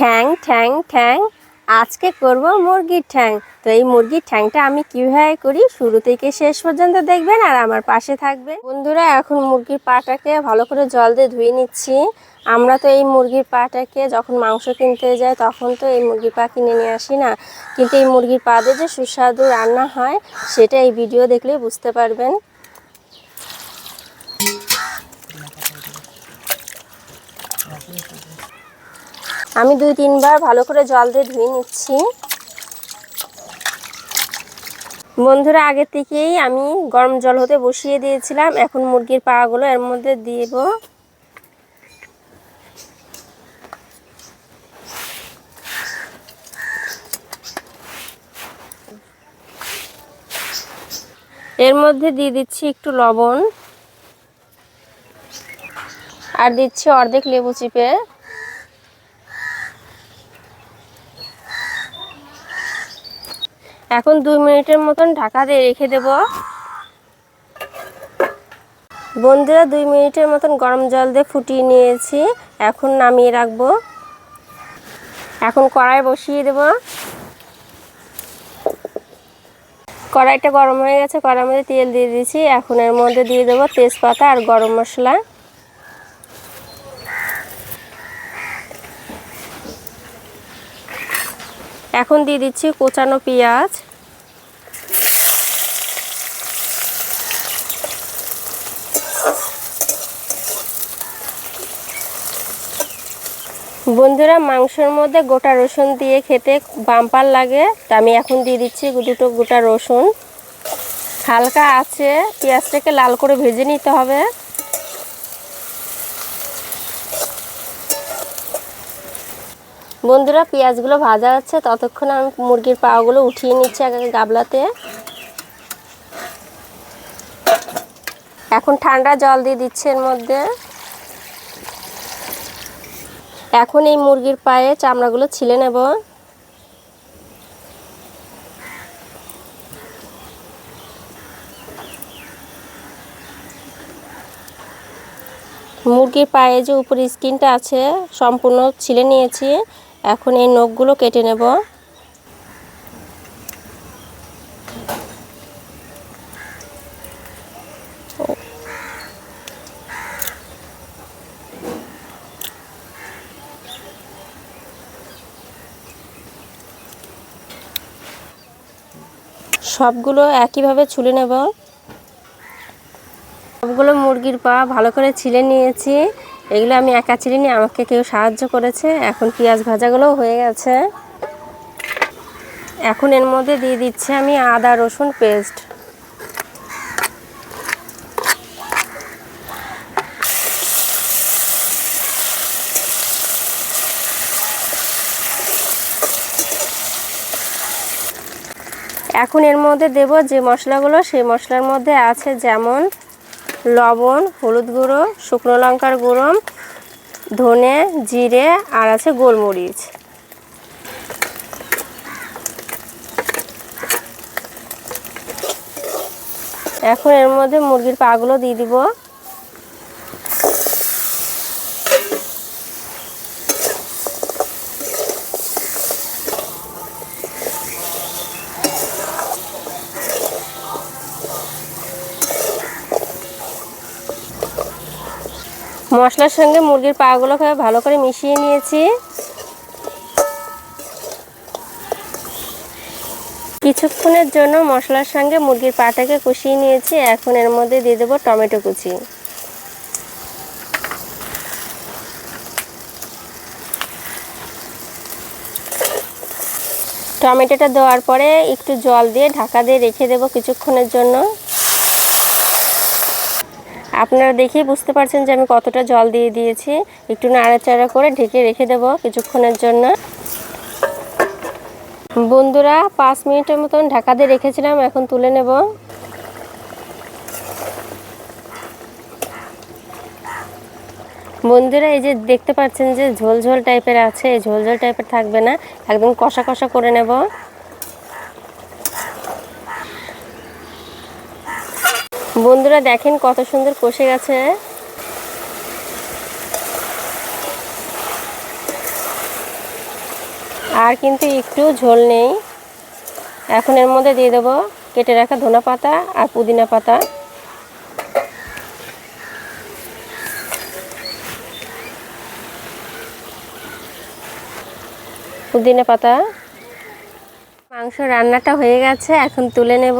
ঠ্যাং ঠ্যাং ঠ্যাং। আজকে করব মুরগির ঠ্যাং। তো এই মুরগির ঠ্যাংটা আমি কীভাবে করি? শুরু থেকে শেষ পর্যন্ত দেখবেন আর আমার পাশে থাকবে বন্ধুরা, এখন মুরগির পাটাকে ভালো করে জল দিয়ে ধুয়ে নিচ্ছি। আমরা তো এই মুরগির পাটাকে যখন মাংস কিনতে যাই, তখন তো এই মুরগির পা কিনে নিয়ে আসি না। কিন্তু এই মুরগির পা দিয়ে যে সুস্বাদু রান্না হয়, সেটা এই ভিডিও দেখলেই বুঝতে পারবেন। আমি দুই তিনবার ভালো করে জল দিয়ে ধুয়ে নিচ্ছি। বন্ধুরা, আগে থেকেই আমি গরম জল হতে বসিয়ে দিয়েছিলাম। এখন মুরগির পাগুলো এর মধ্যে দিব। এর মধ্যে দিয়ে দিচ্ছি একটু লবণ। আর দিচ্ছি অর্ধেক লেবু চিপে। এখন দুই মিনিটের মতন ঢাকা দিয়ে রেখে দেব। বন্ধুরা, দুই মিনিটের মতন গরম জল দিয়ে ফুটিয়ে নিয়েছি। এখন নামিয়ে রাখব। এখন কড়াই বসিয়ে দেব। কড়াইটা গরম হয়ে গেছে, কড়াইয়ের মধ্যে তেল দিয়ে দিয়েছি। এখন এর মধ্যে দিয়ে দেবো তেজপাতা আর গরম মশলা। এখন দিয়ে দিচ্ছি কোচানো পেঁয়াজ। বন্ধুরা, মাংসের মধ্যে গোটা রসুন দিয়ে খেতে বাম্পার লাগে। তা আমি এখন দিয়ে দিচ্ছি দুটো গোটা রসুন। হালকা আছে, পেঁয়াজটাকে লাল করে ভেজে নিতে হবে। বন্ধুরা, পেঁয়াজগুলো ভাজা হচ্ছে ততক্ষণ আমি মুরগির পাগুলো উঠিয়ে নিচ্ছি আগে গাবলাতে। এখন ঠান্ডা জল দিয়ে দিচ্ছে এর মধ্যে। এখন এই মুরগির পায়ে চামড়াগুলো ছিলে নেব। মুরগির পায়ে যে উপরে স্কিনটা আছে, সম্পূর্ণ ছিলে নিয়েছি। এখন এই নখগুলো কেটে নেব। সবগুলো একইভাবে ছুলে নেব। সবগুলো মুরগির পা ভালো করে ছিলে নিয়েছি। এগুলো আমি একা নিয়ে আমাকে কেউ সাহায্য করেছে। এখন পেঁয়াজ ভাজাগুলোও হয়ে গেছে। এখন এর মধ্যে দিয়ে দিচ্ছি আমি আদা, রসুন পেস্ট। এখন এর মধ্যে দেব যে মশলাগুলো, সেই মশলার মধ্যে আছে যেমন লবণ, হলুদ গুঁড়ো, শুকনো লঙ্কার গুঁড়ো, ধনে, জিরে, আর আছে গোলমরিচ। এখন এর মধ্যে মুরগির পাগুলো দিয়ে দিব। মশলার সঙ্গে মুরগির পাগুলোকে ভালো করে মিশিয়ে নিয়েছি। কিছুক্ষণের জন্য মশলার সঙ্গে মুরগির পাটাকে কষিয়ে নিয়েছি। এখন এর মধ্যে দিয়ে দেবো টমেটো কুচি। টমেটোটা দেওয়ার পরে একটু জল দিয়ে ঢাকা দিয়ে রেখে দেবো কিছুক্ষণের জন্য। আপনারা দেখেই বুঝতে পারছেন যে আমি কতটা জল দিয়ে দিয়েছি। একটু নাড়াচাড়া করে ঢেকে রেখে দেব কিছুক্ষণের জন্য। বন্ধুরা, পাঁচ মিনিটের মতন ঢাকা দিয়ে রেখেছিলাম, এখন তুলে নেব। বন্ধুরা, এই যে দেখতে পাচ্ছেন যে ঝোল ঝোল টাইপের আছে, এই ঝোল ঝোল টাইপের থাকবে না, একদম কষা কষা করে নেব। বন্ধুরা দেখেন কত সুন্দর কষে গেছে। আর কিন্তু একটু ঝোল নেই। এখন এর মধ্যে দিয়ে দেবো কেটে রাখা ধনা পাতা আর পুদিনা পাতা। পুদিনা পাতা। মাংস রান্নাটা হয়ে গেছে, এখন তুলে নেব।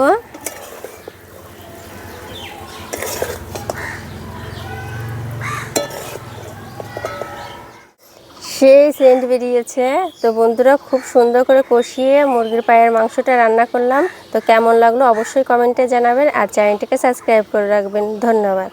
সেই সেন্ট বেরিয়েছে। তো বন্ধুরা, খুব সুন্দর করে কষিয়ে মুরগির পায়ের মাংসটা রান্না করলাম। তো কেমন লাগল অবশ্যই কমেন্টে জানাবেন আর চ্যানেলটিকে সাবস্ক্রাইব করে রাখবেন। ধন্যবাদ।